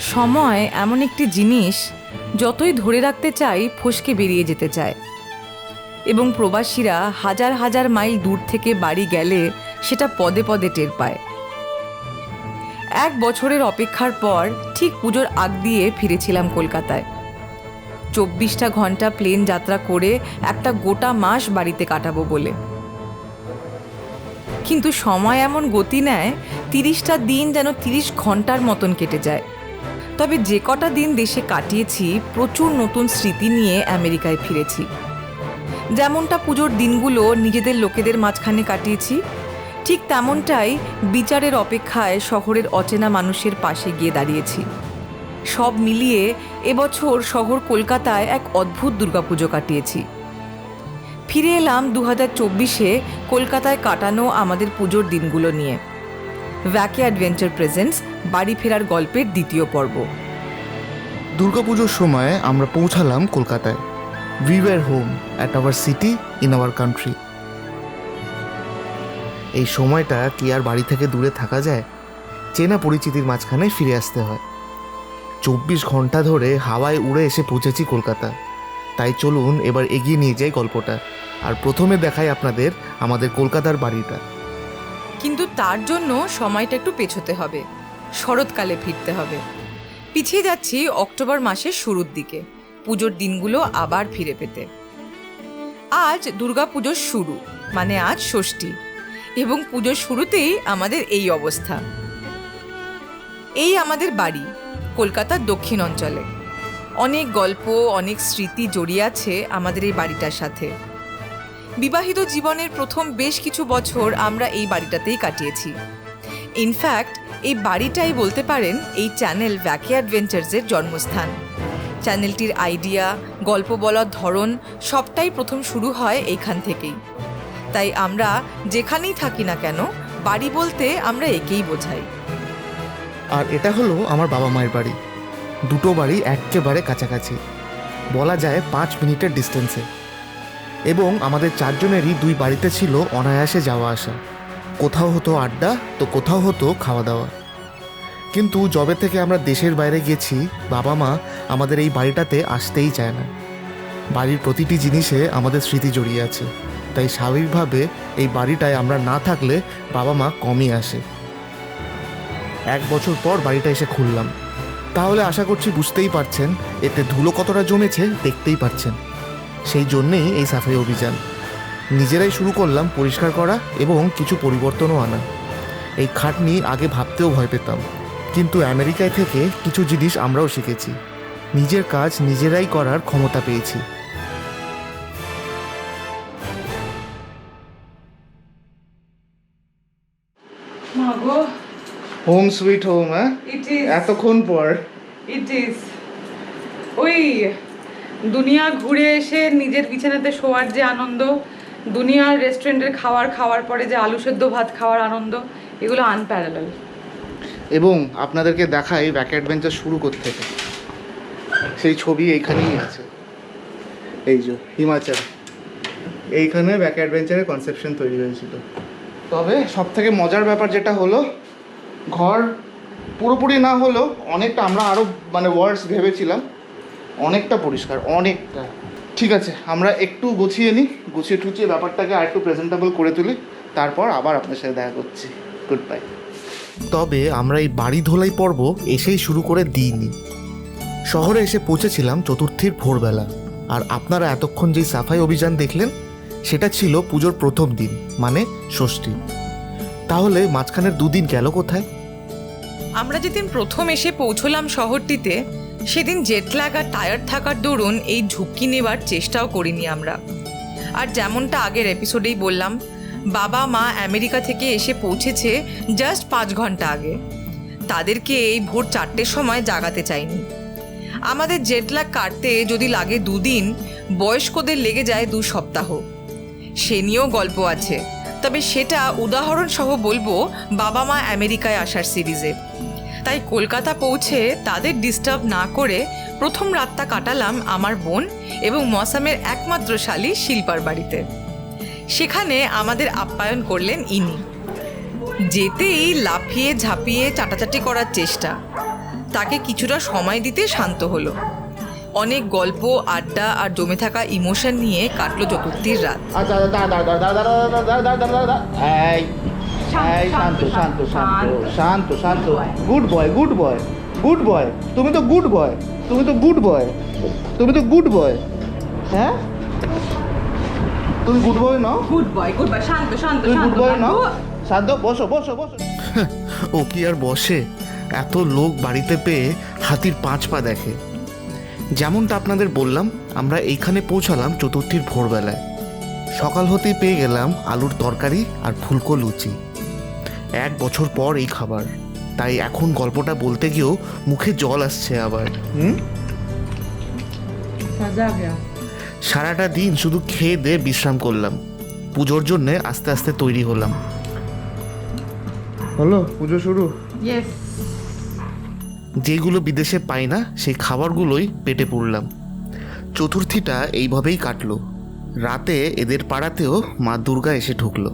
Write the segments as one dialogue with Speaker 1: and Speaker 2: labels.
Speaker 1: সময় এমন একটি জিনিস যতই ধরে রাখতে চাই ফসকে বেরিয়ে যেতে চায়। এবং প্রবাসীরা হাজার হাজার মাইল দূর থেকে বাড়ি গেলে সেটা পদে পদে টের পায়। এক বছরের অপেক্ষার পর ঠিক পুজোর আগ দিয়ে ফিরেছিলাম কলকাতায়। চব্বিশটা ঘণ্টা প্লেন যাত্রা করে একটা গোটা মাস বাড়িতে কাটাবো বলে। কিন্তু সময় এমন গতি নেয়, তিরিশটা দিন যেন তিরিশ ঘণ্টার মতন কেটে যায়। তবে যে কটা দিন দেশে কাটিয়েছি, প্রচুর নতুন স্মৃতি নিয়ে আমেরিকায় ফিরেছি। যেমনটা পুজোর দিনগুলো নিজেদের লোকেদের মাঝখানে কাটিয়েছি, ঠিক তেমনটাই বিচারের অপেক্ষায় শহরের অচেনা মানুষের পাশে গিয়ে দাঁড়িয়েছি। সব মিলিয়ে এবছর শহর কলকাতায় এক অদ্ভুত দুর্গাপুজো কাটিয়েছি। ফিরে এলাম দু হাজার চব্বিশে কলকাতায় কাটানো আমাদের পুজোর দিনগুলো নিয়ে। ভ্যাকে অ্যাডভেঞ্চার প্রেজেন্টস বাড়ি ফেরার গল্পের দ্বিতীয় পর্ব
Speaker 2: দুর্গাপুজোর সময় আমরা পৌঁছালাম কলকাতায় we were home at our city in our country এই সময়টা কি আর বাড়ি থেকে দূরে থাকা যায় চেনা পরিচিতির মাঝখানে ফিরে আসতে হয় চব্বিশ ঘণ্টা ধরে হাওয়ায় উড়ে এসে পৌঁছেছি কলকাতা তাই চলুন এবার এগিয়ে নিয়ে যাই গল্পটা আর প্রথমে দেখাই আপনাদের আমাদের কলকাতার বাড়িটা
Speaker 1: কিন্তু তার জন্য সময়টা একটু পেছোতে হবে। শরৎকালে ফিরতে হবে। পিছিয়ে যাচ্ছি অক্টোবর মাসের শুরুর দিকে, পুজোর দিনগুলো আবার ফিরে পেতে। আজ পুজোর শুরু মানে আজ ষষ্ঠী, এবং পুজোর শুরুতেই আমাদের এই অবস্থা। এই আমাদের বাড়ি, কলকাতার দক্ষিণ অঞ্চলে। অনেক গল্প, অনেক স্মৃতি জড়িয়ে আছে আমাদের এই বাড়িটার সাথে। বিবাহিত জীবনের প্রথম বেশ কিছু বছর আমরা এই বাড়িটাতেই কাটিয়েছি। ইনফ্যাক্ট এই বাড়িটাই বলতে পারেন এই চ্যানেল ভ্যাকি অ্যাডভেঞ্চার্সের জন্মস্থান। চ্যানেলটির আইডিয়া গল্প বলার ধরন সবটাই প্রথম শুরু হয় এইখান থেকেই। তাই আমরা যেখানেই থাকি না কেন, বাড়ি বলতে আমরা একেই বোঝাই।
Speaker 2: আর এটা হলো আমার বাবা মায়ের বাড়ি। দুটো বাড়ি একেবারে কাছাকাছি। বলা যায় পাঁচ মিনিটের ডিস্টেন্সে এবং আমাদের চারজনেরই দুই বাড়িতে ছিল অনায়াসে যাওয়া আসা। কোথাও হতো আড্ডা, তো কোথাও হতো খাওয়া দাওয়া কিন্তু যবে থেকে আমরা দেশের বাইরে গেছি বাবা মা আমাদের এই বাড়িটাতে আসতেই চায় না। বাড়ির প্রতিটি জিনিসে আমাদের স্মৃতি জড়িয়ে আছে। তাই স্বাভাবিকভাবে এই বাড়িটায় আমরা না থাকলে বাবা মা কমই আসে। এক বছর পর বাড়িটা এসে খুললাম। তাহলে আশা করছি বুঝতেই পারছেন, এতে ধুলো কতটা জমেছে দেখতেই পাচ্ছেন। সেই জন্যেই এই সাফাই অভিযান। নিজেরাই শুরু করলাম পরিষ্কার করা এবং কিছু পরিবর্তনও আনা। এই খাটনি আগে ভাবতেও ভয় পেতাম কিন্তু আমেরিকায় থেকে কিছু জিনিস আমরাও শিখেছি। নিজের কাজ নিজেরাই করার ক্ষমতা পেয়েছি। হোম সুইট হোম হ্যাঁ? এতক্ষণ পর।
Speaker 1: ইট ইজ ওই দুনিয়া ঘুরে এসে নিজের বিছানাতে শোয়ার যে আনন্দ, দুনিয়ার রেস্টুরেন্টের খাওয়ার খাওয়ার পরে যে আলু সেদ্ধ ভাত খাওয়ার আনন্দ, এগুলো আনপ্যারালাল
Speaker 2: এবং আপনাদেরকে দেখাই ব্যাক অ্যাডভেঞ্চার শুরু করতে সেই ছবি এইখানেই আছে। এই যে হিমাচল। এইখানে ব্যাক অ্যাডভেঞ্চারের কনসেপশন তৈরি হয়েছিল। তবে সব থেকে মজার ব্যাপার যেটা হলো, ঘর পুরোপুরি না হলেও অনেকটা আমরা আরও মানে ওয়ার্ডস ভেবেছিলাম। অনেকটা পরিষ্কার অনেকটা। ঠিক আছে আমরা একটু গুছিয়ে নিই গুছিয়ে টুচিয়ে ব্যাপারটাকে আর একটু প্রেজেন্টেবল করে তুলি তারপর আবার আপনার সাথে দেখা করছি। গুড বাই তবে আমরা এই বাড়ি ধোলাই পর্ব এসেই শুরু করে দিইনি। শহরে এসে পৌঁছেছিলাম চতুর্থীর ভোরবেলা আর আপনারা এতক্ষণ যেই সাফাই অভিযান দেখলেন সেটা ছিল পুজোর প্রথম দিন মানে ষষ্ঠী। তাহলে মাঝখানের দুদিন গেল কোথায়?
Speaker 1: আমরা যেদিন প্রথম এসে পৌঁছলাম শহরটিতে সেদিন জেটল্যাগ আর টায়ার্ড থাকার দরুন এই ঝুঁকি নেবার চেষ্টাও করিনি আমরা। আর যেমনটা আগের এপিসোডেই বললাম, বাবা মা আমেরিকা থেকে এসে পৌঁছেছে জাস্ট পাঁচ ঘণ্টা আগে। তাদেরকে এই ভোর চারটের সময় জাগাতে চাইনি। আমাদের জেটল্যাগ কাটতে যদি লাগে দুদিন, বয়স্কদের লেগে যায় দু সপ্তাহ। সে নিয়েও গল্প আছে। তবে সেটা উদাহরণসহ বলব, বাবা মা আমেরিকায় আসার সিরিজে। তাই কলকাতা পৌঁছে তাদের ডিস্টার্ব না করে প্রথম রাতটা কাটালাম আমার বোন এবং মসামের একমাত্র শালী শিল্পার বাড়িতে সেখানে আমাদের আপ্যায়ন করলেন ইনি যেতেই লাফিয়ে ঝাঁপিয়ে চাটাচাটি করার চেষ্টা তাকে কিছুটা সময় দিতে শান্ত হলো অনেক গল্প আড্ডা আর জমে থাকা ইমোশন নিয়ে কাটলো চতুর্থীর রাত
Speaker 3: এই শান্ত শান্ত শান্ত শান্ত শান্ত good boy good boy good boy তুমি তো গুড বয় তুমি তো গুড বয় তুমি তো গুড বয় হ্যাঁ? তুমি গুড বয় নাও।
Speaker 1: গুড বয় গুড বয় শান্ত শান্ত
Speaker 3: তুমি গুড বয় নাও। শান্ত বসো বসো বসো।
Speaker 2: ও কি আর বসে? এত লোক বাড়িতে পেয়ে হাতির পাঁচ পা দেখে। যেমনটা আপনাদের বললাম আমরা এইখানে পৌঁছালাম চতুর্থীর ভোরবেলায়। সকাল হতেই পেয়ে গেলাম আলুর তরকারি আর ফুলকো লুচি। এক বছর পর এই খাবার। তাই এখন গল্পটা বলতে গিয়েও মুখে জল আসছে আবার।
Speaker 3: হুম?
Speaker 2: সারাটা দিন শুধু খেয়ে দিয়ে বিশ্রাম করলাম। পুজোর জন্যে আস্তে আস্তে তৈরি হলাম।
Speaker 3: হলো পুজো শুরু?
Speaker 2: যেগুলো বিদেশে পাই না সেই খাবারগুলোই পেটে পুরলাম চতুর্থীটা এইভাবেই কাটলো। রাতে এদের পাড়াতেও মা দুর্গা এসে ঢুকলো।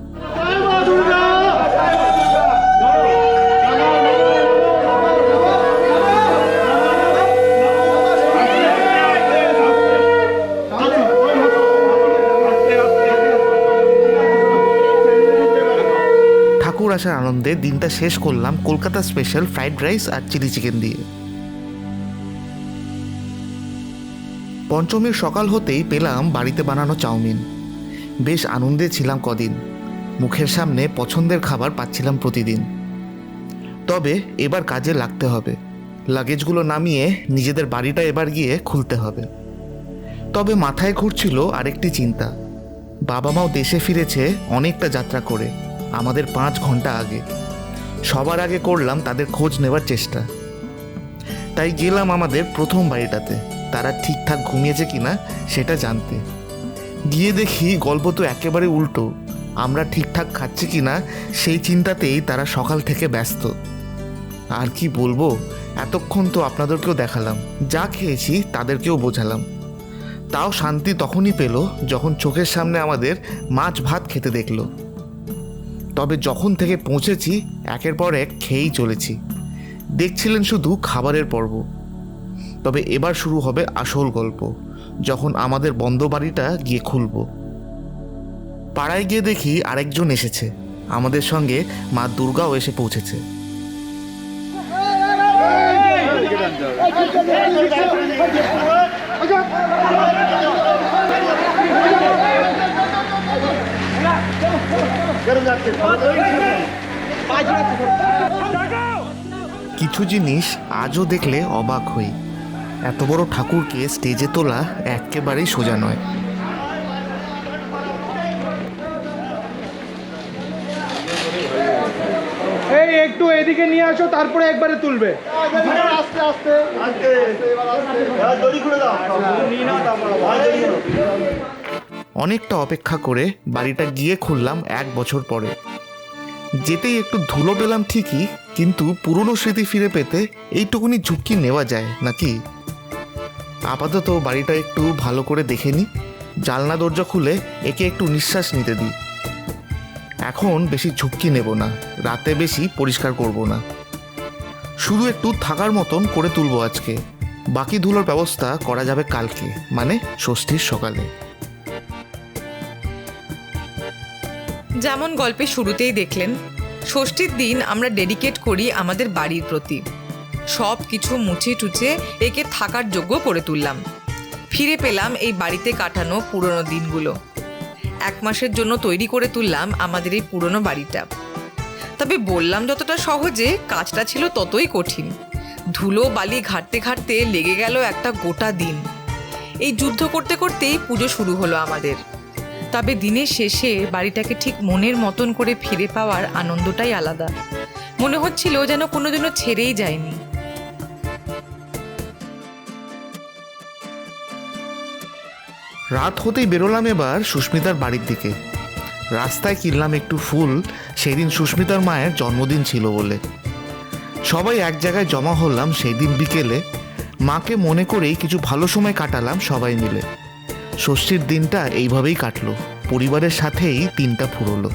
Speaker 2: আসার আনন্দে দিনটা শেষ করলাম কলকাতা স্পেশাল ফ্রাইড রাইস আর চিলি চিকেন দিয়ে। পঞ্চমীর সকাল হতেই পেলাম বাড়িতে বানানো চাউমিন। বেশ আনন্দে ছিলাম কদিন। মুখের সামনে পছন্দের খাবার পাচ্ছিলাম প্রতিদিন। তবে এবার কাজে লাগতে হবে। লাগেজগুলো নামিয়ে নিজেদের বাড়িটা এবার গিয়ে খুলতে হবে। তবে মাথায় ঘুরছিল আরেকটি চিন্তা। বাবা মাও দেশে ফিরেছে অনেকটা যাত্রা করে। আমাদের পাঁচ ঘণ্টা আগে। সবার আগে করলাম তাদের খোঁজ নেবার চেষ্টা। তাই গেলাম আমাদের প্রথম বাড়িটাতে। তারা ঠিকঠাক ঘুমিয়েছে কিনা সেটা জানতে। গিয়ে দেখি গল্প তো একেবারে উল্টো। আমরা ঠিকঠাক খাচ্ছি কি না সেই চিন্তাতেই তারা সকাল থেকে ব্যস্ত। আর কি বলব, এতক্ষণ তো আপনাদেরকেও দেখালাম। যা খেয়েছি তাদেরকেও বোঝালাম। তাও শান্তি তখনই পেল যখন চোখের সামনে আমাদের মাছ ভাত খেতে দেখল। তবে যখন থেকে পৌঁছেছি, একের পর এক খেয়েই চলেছি। দেখছিলেন শুধু খাবারের পর্ব। তবে এবার শুরু হবে আসল গল্প, যখন আমাদের বন্ধ বাড়িটা গিয়ে খুলব। পাড়ায় গিয়ে দেখি আরেকজন এসেছে। আমাদের সঙ্গে মা দুর্গাও এসে পৌঁছেছে। কিছু জিনিস আজও দেখলে অবাক হই এত বড় ঠাকুরকে স্টেজে তোলা একেবারেই সোজা নয়
Speaker 4: এই একটু এদিকে নিয়ে আসো তারপরে একবারে তুলবে
Speaker 3: আস্তে আস্তে আস্তে দড়ি খুলে দাও
Speaker 2: অনেকটা অপেক্ষা করে বাড়িটা গিয়ে খুললাম এক বছর পরে। যেতেই একটু ধুলো পেলাম ঠিকই, কিন্তু পুরনো স্মৃতি ফিরে পেতে এইটুকুনি ঝুঁকি নেওয়া যায় নাকি? আপাতত বাড়িটা একটু ভালো করে দেখে নিই জালনা দরজা খুলে একে একটু নিঃশ্বাস নিতে দিই। এখন বেশি ঝুঁকি নেব না, রাতে বেশি পরিষ্কার করব না। শুধু একটু থাকার মতন করে তুলবো আজকে, বাকি ধুলোর ব্যবস্থা করা যাবে কালকে মানে ষষ্ঠীর সকালে।
Speaker 1: যেমন গল্পের শুরুতেই দেখলেন, ষষ্ঠীর দিন আমরা ডেডিকেট করি আমাদের বাড়ির প্রতি। সব কিছু মুছে টুচে একে থাকার যোগ্য করে তুললাম। ফিরে পেলাম এই বাড়িতে কাটানো পুরনো দিনগুলো। এক মাসের জন্য তৈরি করে তুললাম আমাদের এই পুরনো বাড়িটা। তবে বললাম যতটা সহজে, কাজটা ছিল ততই কঠিন। ধুলো বালি ঘাটতে ঘাটতে লেগে গেল একটা গোটা দিন। এই যুদ্ধ করতে করতেই পুজো শুরু হলো আমাদের। তবে দিনের শেষে বাড়িটাকে ঠিক মনের মতন করে ফিরে পাওয়ার আনন্দটাই আলাদা। মনে হচ্ছিল যেন কোনো কোনোদিনও ছেড়েই যায়নি।
Speaker 2: রাত হতেই বেরোলাম এবার সুস্মিতার বাড়ির দিকে। রাস্তায় কিনলাম একটু ফুল, সেদিন সুস্মিতার মায়ের জন্মদিন ছিল বলে। সবাই এক জায়গায় জমা হলাম সেই দিন বিকেলে। মাকে মনে করেই কিছু ভালো সময় কাটালাম সবাই মিলে। ষষ্ঠীর দিনটা এইভাবেই কাটলো। পরিবারের সাথেই তিনটা ফুরলো।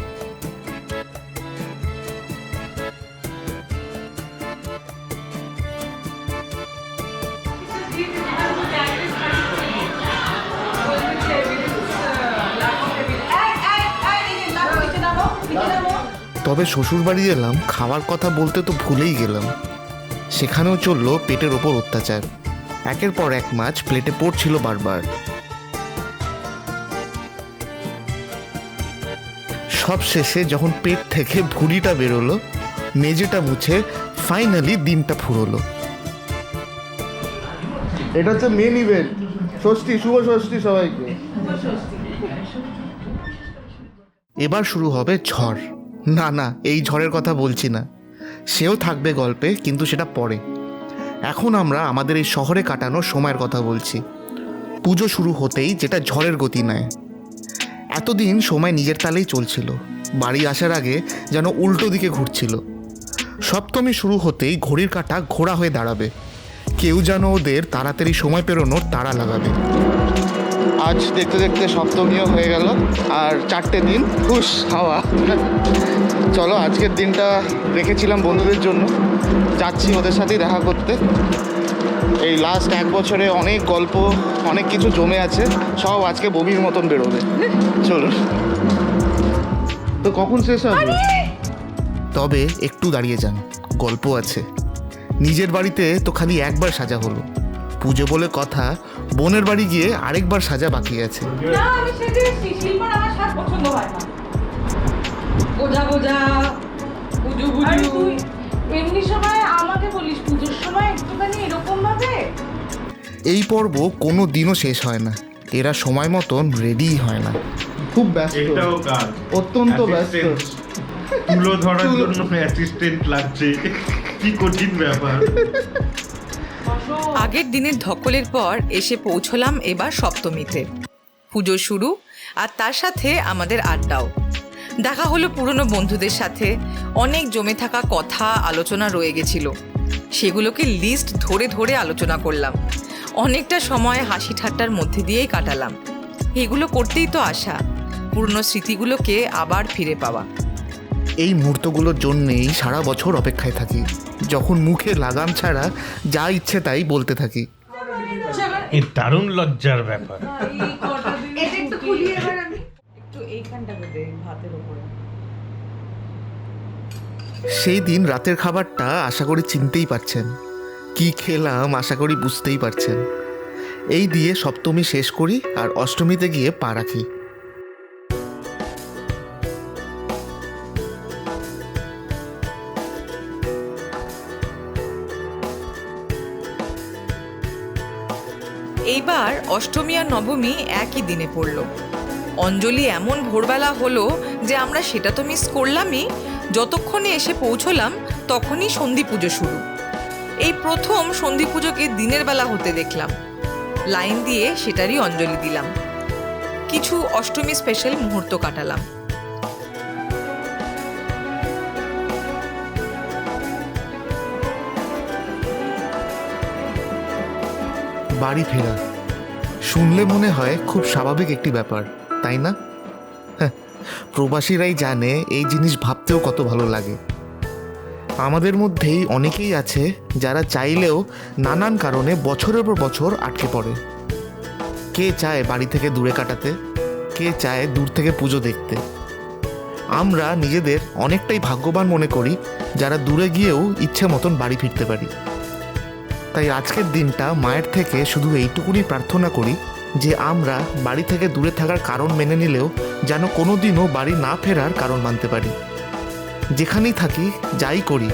Speaker 2: তবে শ্বশুর বাড়ি এলাম, খাওয়ার কথা বলতে তো ভুলেই গেলাম। সেখানেও চলল পেটের ওপর অত্যাচার। একের পর এক মাছ প্লেটে পড়ছিল বারবার। সব শেষে যখন পেট থেকে ভুড়িটা বেরোলো মেজেটা মুছে ফাইনালি দিনটা ফুরোলো।
Speaker 3: এটা হচ্ছে মেন ইভেন্ট ষষ্ঠী শুভ ষষ্ঠী সবাইকে।
Speaker 2: এবার শুরু হবে ঝড়। না না এই ঝড়ের কথা বলছি না। সেও থাকবে গল্পে কিন্তু সেটা পরে। এখন আমরা আমাদের এই শহরে কাটানো সময়ের কথা বলছি। পুজো শুরু হতেই যেটা ঝড়ের গতি নেয়। এতদিন সময় নিজের তালেই চলছিল। বাড়ি আসার আগে যেন উল্টো দিকে ঘুরছিল। সপ্তমী শুরু হতেই ঘড়ির কাঁটা ঘোড়া হয়ে দাঁড়াবে। কেউ যেন ওদের তাড়াতাড়ি সময় পেরোনোর তাড়া লাগাবে। আজ দেখতে দেখতে সপ্তমীও হয়ে গেল, আর চারটে দিন খুশ হাওয়া। চলো, আজকের দিনটা রেখেছিলাম বন্ধুদের জন্য। যাচ্ছি ওদের সাথেই দেখা করতে। এই লাস্ট এক বছরে অনেক গল্প অনেক কিছু জমে আছে সব আজকে বমির মতন বেরোবে। চলো তো কখন শেষ হবে? তবে একটু দাঁড়িয়ে যান গল্প আছে। নিজের বাড়িতে তো খালি একবার সাজা হলো। পুজো বলে কথা বোনের বাড়ি গিয়ে আরেকবার সাজা বাকি আছে।
Speaker 1: না আমি সেজে এসেছি শিল্পার আমার সাজ পছন্দ হয় না।
Speaker 5: এমনি সময় আমাকে বলিস পুজোর সময় একটুখানি এরকম ভাবে?
Speaker 2: এই পর্ব কোনো দিনও শেষ হয় না। এরা সময় মতন রেডিই হয় না।
Speaker 3: খুব ব্যস্ত।
Speaker 6: এটাও কাজ
Speaker 3: অত্যন্ত ব্যস্ত।
Speaker 6: তুলো ধরার জন্য অ্যাসিস্ট্যান্ট লাগছে। কি কঠিন ব্যাপার।
Speaker 1: আগের দিনের ধকলের পর এসে পৌঁছলাম এবার সপ্তমীতে। পুজো শুরু আর তার সাথে আমাদের আড্ডাও। দেখা হলো পুরনো বন্ধুদের সাথে। অনেক জমে থাকা কথা আলোচনা রয়ে গেছিল। সেগুলোকে লিস্ট ধরে ধরে আলোচনা করলাম। অনেকটা সময় হাসি ঠাট্টার মধ্যে দিয়েই কাটালাম। এগুলো করতেই তো আশা পুরনো স্মৃতিগুলোকে আবার ফিরে পাওয়া।
Speaker 2: এই মুহূর্তগুলোর জন্যেই সারা বছর অপেক্ষায় থাকি। যখন মুখে লাগাম ছাড়া যা ইচ্ছে তাই বলতে থাকি।
Speaker 6: এই দারুণ লজ্জার ব্যাপার
Speaker 5: এটা একটু খুলিয়ে এবার আমি
Speaker 1: একটু এইখানটাতে দে ভাতের উপরে
Speaker 2: সেই দিন রাতের খাবারটা আশা করি চিনতেই পারছেন। কি খেলাম আশা করি বুঝতেই পারছেন। এই দিয়ে সপ্তমী শেষ করি আর অষ্টমীতে গিয়ে পা রাখি।
Speaker 1: এইবার অষ্টমী আর নবমী একই দিনে পড়ল। অঞ্জলি এমন ভোরবেলা হলো যে আমরা সেটা তো মিস করলামই যতক্ষণে এসে পৌঁছলাম, তখনই সন্ধি পুজো শুরু। এই প্রথম সন্ধি পুজোকে দিনের বেলা হতে দেখলাম। লাইন দিয়ে সেটারই অঞ্জলি দিলাম। কিছু অষ্টমী স্পেশাল মুহূর্ত কাটালাম।
Speaker 2: বাড়ি ফেরা। শুনলে মনে হয় খুব স্বাভাবিক একটি ব্যাপার, তাই না? প্রবাসীরাই জানে এই জিনিস ভাবতেও কত ভালো লাগে। আমাদের মধ্যেই অনেকেই আছে যারা চাইলেও নানান কারণে বছরের পর বছর আটকে পড়ে। কে চায় বাড়ি থেকে দূরে কাটাতে? কে চায় দূর থেকে পুজো দেখতে? আমরা নিজেদের অনেকটাই ভাগ্যবান মনে করি যারা দূরে গিয়েও ইচ্ছে মতন বাড়ি ফিরতে পারি। তাই আজকের দিনটা মায়ের থেকে শুধু এইটুকুনি প্রার্থনা করি যে আমরা বাড়ি থেকে দূরে থাকার কারণ মেনে নিলেও যেন কোনোদিনও বাড়ি না ফেরার কারণ মানতে পারি। যেখানেই থাকি, যাই করি,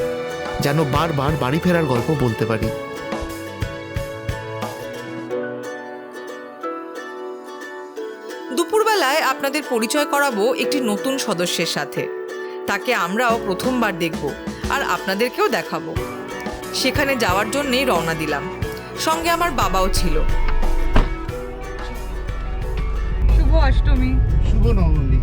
Speaker 2: যেন বারবার বাড়ি ফেরার গল্প বলতে পারি।
Speaker 1: দুপুরবেলায় আপনাদের পরিচয় করাবো একটি নতুন সদস্যের সাথে। তাকে আমরাও প্রথমবার দেখব আর আপনাদেরকেও দেখাবো। সেখানে যাওয়ার জন্যেই রওনা দিলাম। সঙ্গে আমার বাবাও ছিল। অষ্টমী।
Speaker 3: শুভ নবমী।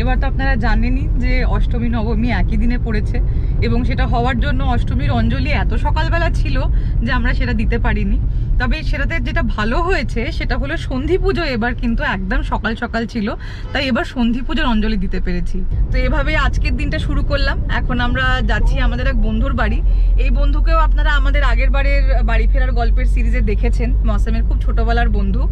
Speaker 1: এবার তো আপনারা জানেনই যে অষ্টমী নবমী একই দিনে পড়েছে এবং সেটা হওয়ার জন্য অষ্টমীর অঞ্জলি এত সকালবেলা ছিল যে আমরা সেটা দিতে পারিনি। তবে সেটাতে যেটা ভালো হয়েছে সেটা হলো সন্ধি পুজো এবার কিন্তু একদম সকাল সকাল ছিল তাই এবার সন্ধি পুজোর অঞ্জলি দিতে পেরেছি। তো এভাবে আজকের দিনটা শুরু করলাম এখন আমরা যাচ্ছি আমাদের এক বন্ধুর বাড়ি। এই বন্ধুকেও আপনারা আমাদের আগের বারের বাড়ি ফেরার গল্পের সিরিজে দেখেছেন মৌসুমের খুব ছোটবেলার বন্ধু।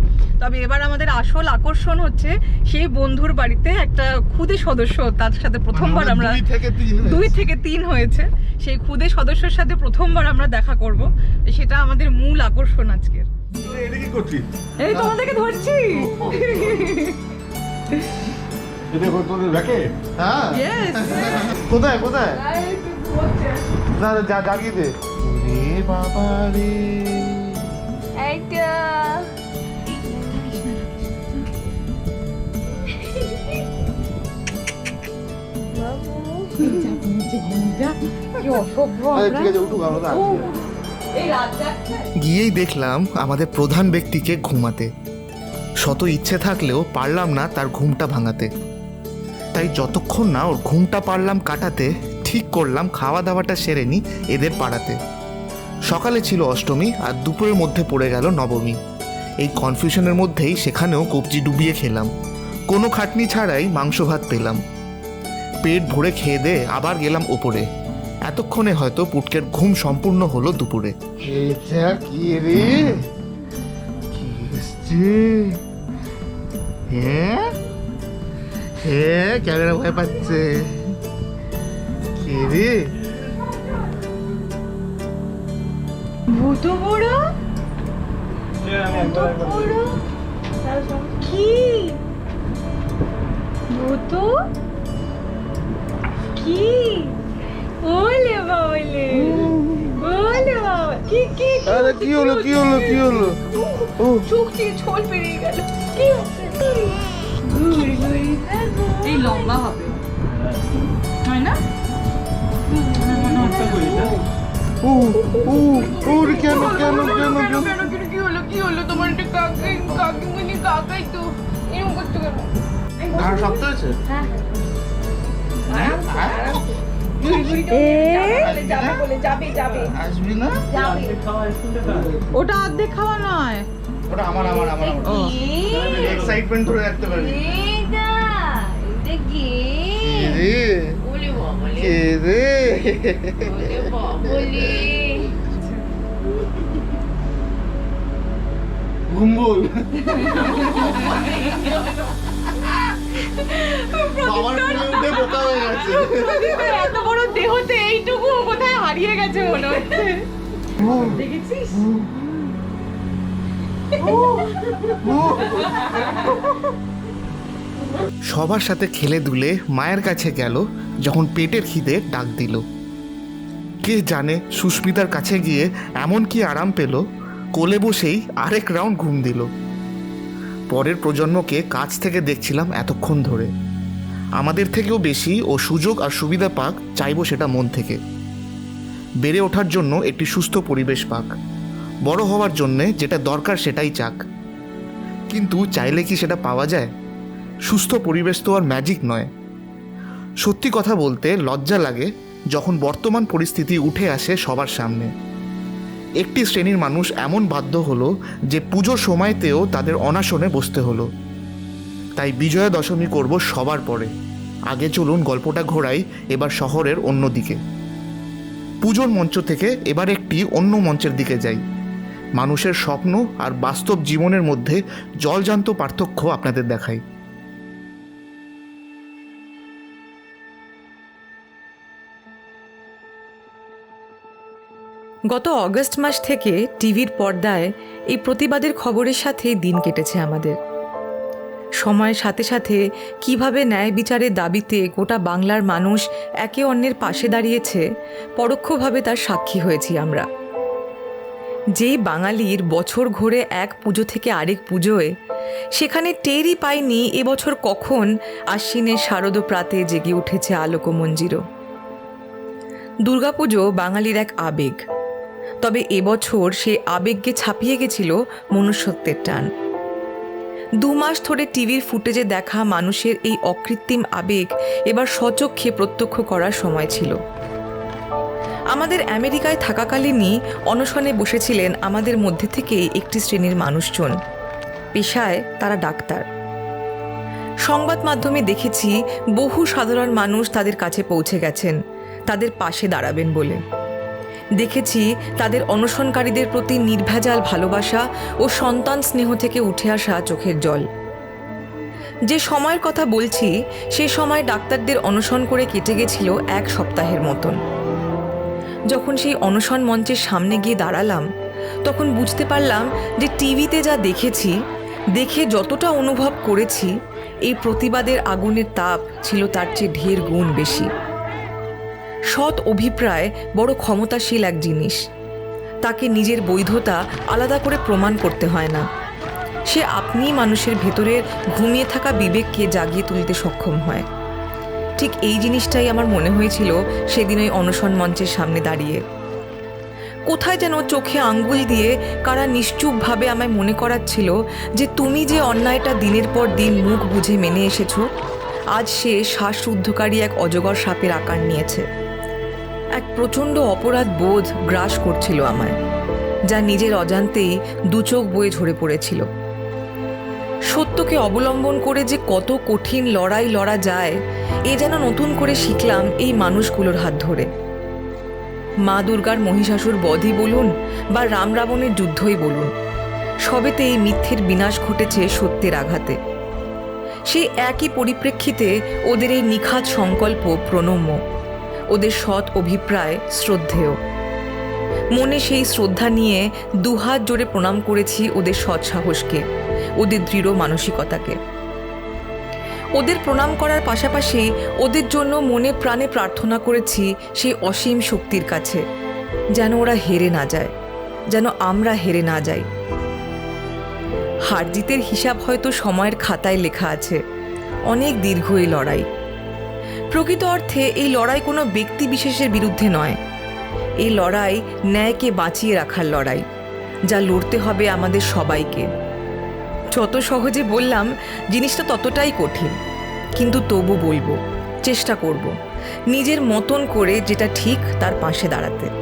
Speaker 1: তবে এবার আমাদের আসল আকর্ষণ হচ্ছে সেই বন্ধুর বাড়িতে একটা খুদে সদস্য তার সাথে প্রথমবার আমরা
Speaker 3: দুই থেকে তিন
Speaker 1: দুই থেকে তিন হয়েছে। সেই খুদে সদস্যের সাথে প্রথমবার আমরা দেখা করব সেটা আমাদের মূল আকর্ষণ আজকের। এই তোমাদেরকে ধরছি।
Speaker 6: এটা তোদের রাখে
Speaker 3: হ্যাঁ।
Speaker 1: ইয়েস
Speaker 3: কোথায় কোথায়? না না, যা জাগিয়ে দে। বাবা রে। আরে, ঠিক আছে উঠুক আমরা।
Speaker 2: গিয়েই দেখলাম আমাদের প্রধান ব্যক্তিকে ঘুমাতে। শত ইচ্ছে থাকলেও পারলাম না তার ঘুমটা ভাঙাতে। তাই যতক্ষণ না ওর ঘুমটা পারলাম কাটাতে, ঠিক করলাম খাওয়া দাওয়াটা সেরে নি এদের পাড়াতে। সকালে ছিল অষ্টমী আর দুপুরের মধ্যে পড়ে গেল নবমী। এই কনফিউশনের মধ্যেই সেখানেও কবজি ডুবিয়ে খেলাম। কোনো খাটনি ছাড়াই মাংস ভাত পেলাম। পেট ভরে খেয়ে দে আবার গেলাম ওপরে। এতক্ষণে হয়তো পুটকের ঘুম সম্পূর্ণ হলো দুপুরে।
Speaker 3: এটা কি রে? কি এসছে? হ্যাঁ হ্যাঁ ক্যামেরা ভয় পাচ্ছে। কি রে?
Speaker 5: ভূত বড়? কি? ভূত? কি? ওলে বাবলে ওলে বাবা কি কি
Speaker 3: আরে কি হলো কি হলো কি হলো? ও।
Speaker 5: চোখ থেকে ছোল বেরিয়ে গেল। কি হচ্ছে?
Speaker 1: এই লম্বা হবে। হয় না?
Speaker 3: ও ও ও কেন কেন কেন
Speaker 5: কেন কি হলো কি হলো? তোমার একটা কাকাই কাকিমণি কাকাই তো। এরকম করছ কেন?
Speaker 3: শক্ত হয়েছে?
Speaker 5: যাবে
Speaker 1: ওটা অর্ধেক খাওয়া নয়।
Speaker 3: ওটা আমার আমার আমার এক্সাইটমেন্ট ধরে রাখতে পারবি।
Speaker 5: এটা এটা কি?
Speaker 3: কে রে?
Speaker 5: বলে বাবলে
Speaker 3: কে রে?
Speaker 5: বলে বাবলে
Speaker 3: ঘুমবুল বাবার কোলে উঠে বোকা হয়ে গেছে।
Speaker 1: এত বড় দেহতে এইটুকু কোথায় হারিয়ে গেছে মনে হচ্ছে? দেখেছিস?
Speaker 2: সবার সাথে খেলে দুলে মায়ের কাছে গেল যখন পেটের খিদে ডাক দিল। কে জানে সুস্মিতার কাছে গিয়ে এমন কি আরাম পেল কোলে বসেই আরেক রাউন্ড ঘুম দিল। পরের প্রজন্মকে কাছ থেকে দেখছিলাম এতক্ষণ ধরে। আমাদের থেকেও বেশি ও সুযোগ আর সুবিধা পাক চাইব সেটা মন থেকে। বেড়ে ওঠার জন্য একটি সুস্থ পরিবেশ পাক। বড় হওয়ার জন্যে যেটা দরকার সেটাই চাক। কিন্তু চাইলে কি সেটা পাওয়া যায়? সুস্থ পরিবেশ তো আর ম্যাজিক নয়। সত্যি কথা বলতে লজ্জা লাগে যখন বর্তমান পরিস্থিতি উঠে আসে সবার সামনে। একটি শ্রেণির মানুষ এমন বাধ্য হলো যে পুজোর সময়তেও তাদের অনাশনে বসতে হলো। তাই বিজয়া দশমী করব সবার পরে। আগে চলুন গল্পটা ঘোরাই, এবার শহরের অন্য দিকে। পুজোর মঞ্চ থেকে এবার একটি অন্য মঞ্চের দিকে যাই। মানুষের স্বপ্ন আর বাস্তব জীবনের মধ্যে জলজান্ত পার্থক্য আপনাদের দেখাই।
Speaker 1: গত অগস্ট মাস থেকে টিভির পর্দায় এই প্রতিবাদের খবরের সাথে দিন কেটেছে আমাদের। সময়ের সাথে সাথে কীভাবে ন্যায় বিচারের দাবিতে গোটা বাংলার মানুষ একে অন্যের পাশে দাঁড়িয়েছে, পরোক্ষভাবে তার সাক্ষী হয়েছি আমরা। যেই বাঙালির বছর ঘোরে এক পুজো থেকে আরেক পুজোয়, সেখানে টেরই পায়নি এবছর কখন আশ্বিনের শারদ প্রাতে জেগে উঠেছে আলোক মঞ্জিরও দুর্গাপুজো বাঙালির এক আবেগ। তবে এবছর সে আবেগকে ছাপিয়ে গেছিল মনুষ্যত্বের টান। দু মাস ধরে টিভির ফুটেজে দেখা মানুষের এই অকৃত্রিম আবেগ এবার সচক্ষে প্রত্যক্ষ করার সময় ছিল। আমাদের আমেরিকায় থাকাকালীনই অনশনে বসেছিলেন আমাদের মধ্যে থেকে একটি শ্রেণির মানুষজন। পেশায় তারা ডাক্তার। সংবাদ মাধ্যমে দেখেছি বহু সাধারণ মানুষ তাদের কাছে পৌঁছে গেছেন, তাদের পাশে দাঁড়াবেন বলে। দেখেছি তাদের অনশনকারীদের প্রতি নির্ভেজাল ভালোবাসা ও সন্তান স্নেহ থেকে উঠে আসা চোখের জল। যে সময়ের কথা বলছি, সে সময় ডাক্তারদের অনশন করে কেটে গেছিল এক সপ্তাহের মতন। যখন সেই অনশন মঞ্চের সামনে গিয়ে দাঁড়ালাম, তখন বুঝতে পারলাম যে টিভিতে যা দেখেছি, দেখে যতটা অনুভব করেছি, এই প্রতিবাদের আগুনের তাপ ছিল তার চেয়ে ঢের গুণ বেশি। সৎ অভিপ্রায় বড় ক্ষমতাশীল এক জিনিস। তাকে নিজের বৈধতা আলাদা করে প্রমাণ করতে হয় না। সে আপনিই মানুষের ভেতরের ঘুমিয়ে থাকা বিবেককে জাগিয়ে তুলতে সক্ষম হয়। ঠিক এই জিনিসটাই আমার মনে হয়েছিল সেদিন ওই অনশন মঞ্চের সামনে দাঁড়িয়ে। কোথায় যেন চোখে আঙ্গুল দিয়ে কারা নিশ্চুপভাবে আমায় মনে করাচ্ছিল যে তুমি যে অন্যায়টা দিনের পর দিন মুখ বুঝে মেনে এসেছ, আজ সে শ্বাসরুদ্ধকারী এক অজগর সাপের আকার নিয়েছে। এক প্রচণ্ড অপরাধ বোধ গ্রাস করছিল আমায়, যা নিজের অজান্তেই দুচোখ বয়ে ঝরে পড়েছিল। সত্যকে অবলম্বন করে যে কত কঠিন লড়াই লড়া যায়, এ যেন নতুন করে শিখলাম এই মানুষগুলোর হাত ধরে। মা দুর্গার মহিষাসুর বধই বলুন বা রাম রাবণের যুদ্ধই বলুন সবেতেই মিথ্যের বিনাশ ঘটেছে সত্যের আঘাতে। সেই একই পরিপ্রেক্ষিতে ওদের এই নিখাত সংকল্প প্রণম্য। ওদের সৎ অভিপ্রায় শ্রদ্ধেয়। মনে সেই শ্রদ্ধা নিয়ে দুহাত জোরে প্রণাম করেছি ওদের সৎ সাহসকে, ওদের দৃঢ় মানসিকতাকে। ওদের প্রণাম করার পাশাপাশি ওদের জন্য মনে প্রাণে প্রার্থনা করেছি সেই অসীম শক্তির কাছে, যেন ওরা হেরে না যায়, যেন আমরা হেরে না যাই। হার জিতের হিসাব হয়তো সময়ের খাতায় লেখা আছে, অনেক দীর্ঘ এই লড়াই। প্রকৃত অর্থে এই লড়াই কোনো ব্যক্তি বিশেষের বিরুদ্ধে নয়। এই লড়াই ন্যায়কে বাঁচিয়ে রাখার লড়াই, যা লড়তে হবে আমাদের সবাইকে। যত সহজে বললাম, জিনিসটা ততটাই কঠিন। কিন্তু তবু বলব, চেষ্টা করব, নিজের মতন করে যেটা ঠিক তার পাশে দাঁড়াতে।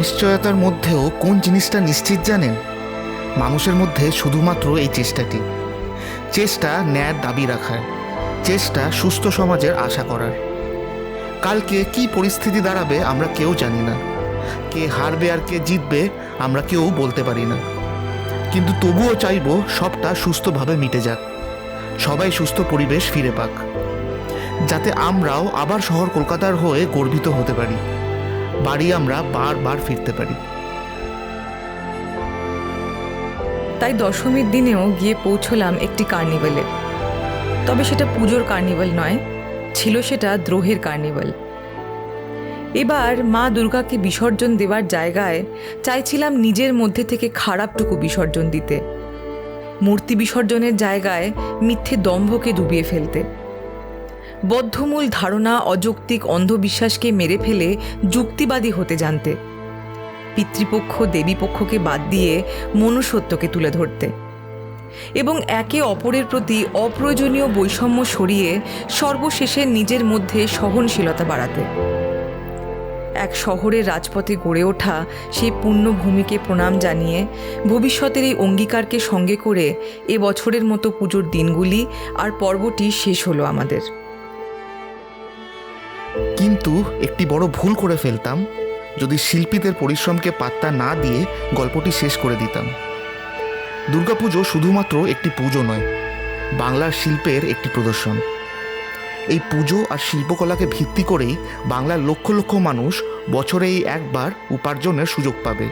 Speaker 2: অনিশ্চয়তার মধ্যেও কোন জিনিসটা নিশ্চিত জানেন? মানুষের মধ্যে শুধুমাত্র এই চেষ্টাটি। চেষ্টা ন্যায়ের দাবি রাখার। চেষ্টা সুস্থ সমাজের আশা করার। কালকে কি পরিস্থিতি দাঁড়াবে আমরা কেউ জানি না। কে হারবে আর কে জিতবে আমরা কেউ বলতে পারি না। কিন্তু তবুও চাইব সবটা সুস্থভাবে মিটে যাক। সবাই সুস্থ পরিবেশ ফিরে পাক। যাতে আমরাও আবার শহর কলকাতার হয়ে গর্বিত হতে পারি। বাড়ি আমরা বারবার ফিরতে পারি।
Speaker 1: তাই দশমীর দিনেও গিয়ে পৌঁছলাম একটি কার্নিভেলে। তবে সেটা পুজোর কার্নিভেল নয়, ছিল সেটা দ্রোহের কার্নিভাল। এবার মা দুর্গাকে বিসর্জন দেওয়ার জায়গায় চাইছিলাম নিজের মধ্যে থেকে খারাপটুকু বিসর্জন দিতে। মূর্তি বিসর্জনের জায়গায় মিথ্যে দম্ভকে ডুবিয়ে ফেলতে। বদ্ধমূল ধারণা অযৌক্তিক অন্ধবিশ্বাসকে মেরে ফেলে যুক্তিবাদী হতে জানতে। পিতৃপক্ষ, দেবীপক্ষকে বাদ দিয়ে মনুষ্যত্বকে তুলে ধরতে। এবং একে অপরের প্রতি অপ্রয়োজনীয় বৈষম্য সরিয়ে সর্বশেষে নিজের মধ্যে সহনশীলতা বাড়াতে। এক শহরের রাজপথে গড়ে ওঠা সেই পুণ্যভূমিকে প্রণাম জানিয়ে ভবিষ্যতের এই অঙ্গীকারকে সঙ্গে করে এ বছরের মতো পুজোর দিনগুলি আর পর্বটি শেষ হলো আমাদের।
Speaker 2: কিন্তু একটি বড় ভুল করে ফেলতাম। যদি শিল্পীদের পরিশ্রমকে পাত্তা না দিয়ে গল্পটি শেষ করে দিতাম। দুর্গাপুজো শুধুমাত্র একটি পুজো নয়, বাংলার শিল্পের একটি প্রদর্শন। এই পুজো আর শিল্পকলাকে ভিত্তি করেই বাংলার লক্ষ লক্ষ মানুষ বছরে এই একবার উপার্জনের সুযোগ পাবে।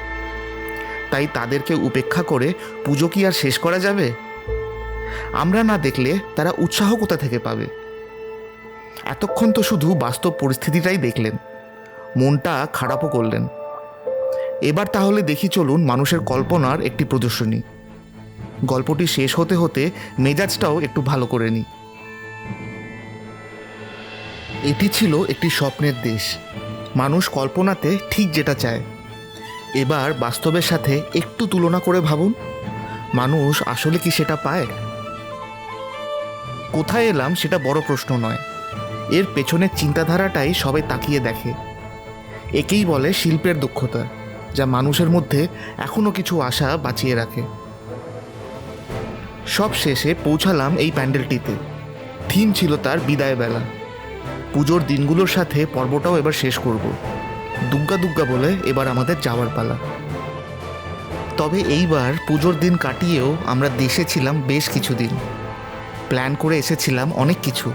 Speaker 2: তাই তাদেরকে উপেক্ষা করে পুজো কি আর শেষ করা যাবে? আমরা না দেখলে তারা উৎসাহ কোথা থেকে পাবে? এতক্ষণ তো শুধু বাস্তব পরিস্থিতিটাই দেখলেন। মনটা খারাপও করলেন। এবার তাহলে দেখি চলুন মানুষের কল্পনার একটি প্রদর্শনী। গল্পটি শেষ হতে হতে মেজাজটাও একটু ভালো করে নিই। এটি ছিল একটি স্বপ্নের দেশ। মানুষ কল্পনাতে ঠিক যেটা চায়। এবার বাস্তবের সাথে একটু তুলনা করে ভাবুন। মানুষ আসলে কি সেটা পায়? কোথায় এলাম সেটা বড় প্রশ্ন নয়। এর পেছনের চিন্তাধারাটাই সবাই তাকিয়ে দেখে। একেই বলে শিল্পের দক্ষতা, যা মানুষের মধ্যে এখনও কিছু আশা বাঁচিয়ে রাখে। সব শেষে পৌঁছালাম এই প্যান্ডেলটিতে। থিম ছিল তার বিদায় বেলা। পুজোর দিনগুলোর সাথে পর্বটাও এবার শেষ করব। দুগ্গা দুগ্গা বলে এবার আমাদের যাওয়ার পালা। তবে এইবার পুজোর দিন কাটিয়েও আমরা দেশে ছিলাম বেশ কিছুদিন। প্ল্যান করে এসেছিলাম অনেক কিছু।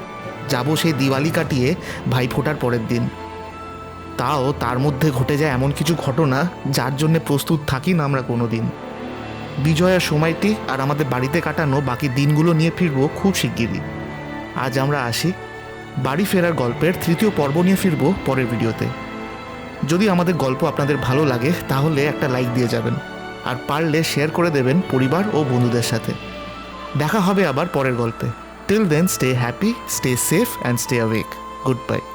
Speaker 2: যাব সেই দিওয়ালি কাটিয়ে ভাইফোঁটার পরের দিন। তাও তার মধ্যে ঘটে যায় এমন কিছু ঘটনা যার জন্য প্রস্তুত থাকি না আমরা কোনো দিন বিজয়ার সময়টি আর আমাদের বাড়িতে কাটানো বাকি দিনগুলো নিয়ে ফিরবো খুব শিগগিরই। আজ আমরা আসি বাড়ি ফেরার গল্পের তৃতীয় পর্ব নিয়ে ফিরবো পরের ভিডিওতে। যদি আমাদের গল্প আপনাদের ভালো লাগে তাহলে একটা লাইক দিয়ে যাবেন আর পারলে শেয়ার করে দেবেন পরিবার ও বন্ধুদের সাথে। দেখা হবে আবার পরের গল্পে। Till then, stay happy, stay safe, and stay awake. Goodbye.